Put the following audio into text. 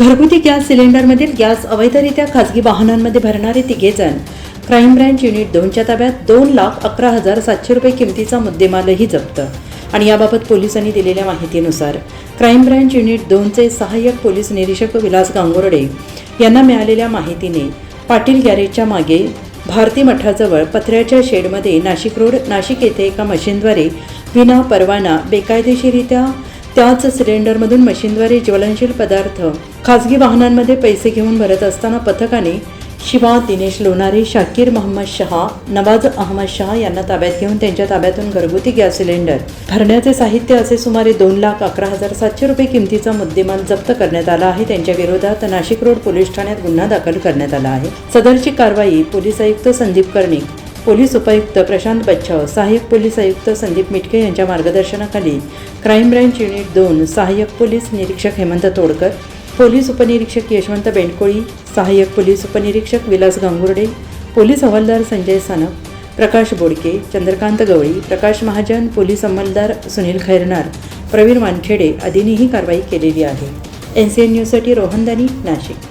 घरगुती gas सिलेंडरमधील gas अवैधरित्या खासगी वाहनांमध्ये भरणारे तिघे जण. क्राईम ब्रँच युनिट दोनच्या ताब्यात दोन लाख अकरा हजार सातशे रुपये किमतीचा मुद्देमालही जप्त. आणि याबाबत पोलिसांनी दिलेल्या माहितीनुसार क्राईम ब्रँच युनिट दोनचे सहाय्यक पोलीस निरीक्षक विलास गांगोर्डे यांना मिळालेल्या माहितीने पाटील गॅरेजच्या मागे भारती मठाजवळ पत्र्याच्या शेडमध्ये नाशिक रोड नाशिक येथे एका मशीनद्वारे विना परवाना बेकायदेशीरित्या त्याच सिलेंडरमधून मशीनद्वारे ज्वलनशील पदार्थ खासगी वाहनांमध्ये पैसे घेऊन भरत असताना पथकाने शिवा दिनेश लोणारे शाकीर मोहम्मद शहा नवाज अहमद शहा यांना ताब्यात घेऊन त्यांच्या ताब्यातून घरगुती गॅस सिलेंडर भरण्याचे साहित्य असे सुमारे दोन लाख अकरा हजार सातशे रुपये किमतीचा मुद्देमाल जप्त करण्यात आला आहे. त्यांच्या विरोधात नाशिक रोड पोलीस ठाण्यात गुन्हा दाखल करण्यात आला आहे. सदरची कारवाई पोलीस आयुक्त संदीप कर्णिक पोलीस उपायुक्त प्रशांत बच्छाव सहाय्यक पोलीस आयुक्त संदीप मिटके यांच्या मार्गदर्शनाखाली क्राईम ब्रँच युनिट दोन सहाय्यक पोलीस निरीक्षक हेमंत तोडकर पोलीस उपनिरीक्षक यशवंत बेंडकोळी सहाय्यक पोलीस उपनिरीक्षक विलास गांगुर्डे पोलीस हवालदार संजय सानप प्रकाश बोडके चंद्रकांत गवळी प्रकाश महाजन पोलीस अंमलदार सुनील खैरनार प्रवीण वानखेडे आदींनी ही कारवाई केलेली आहे. एन सी एन न्यूजसाठी रोहनदानी नाशिक.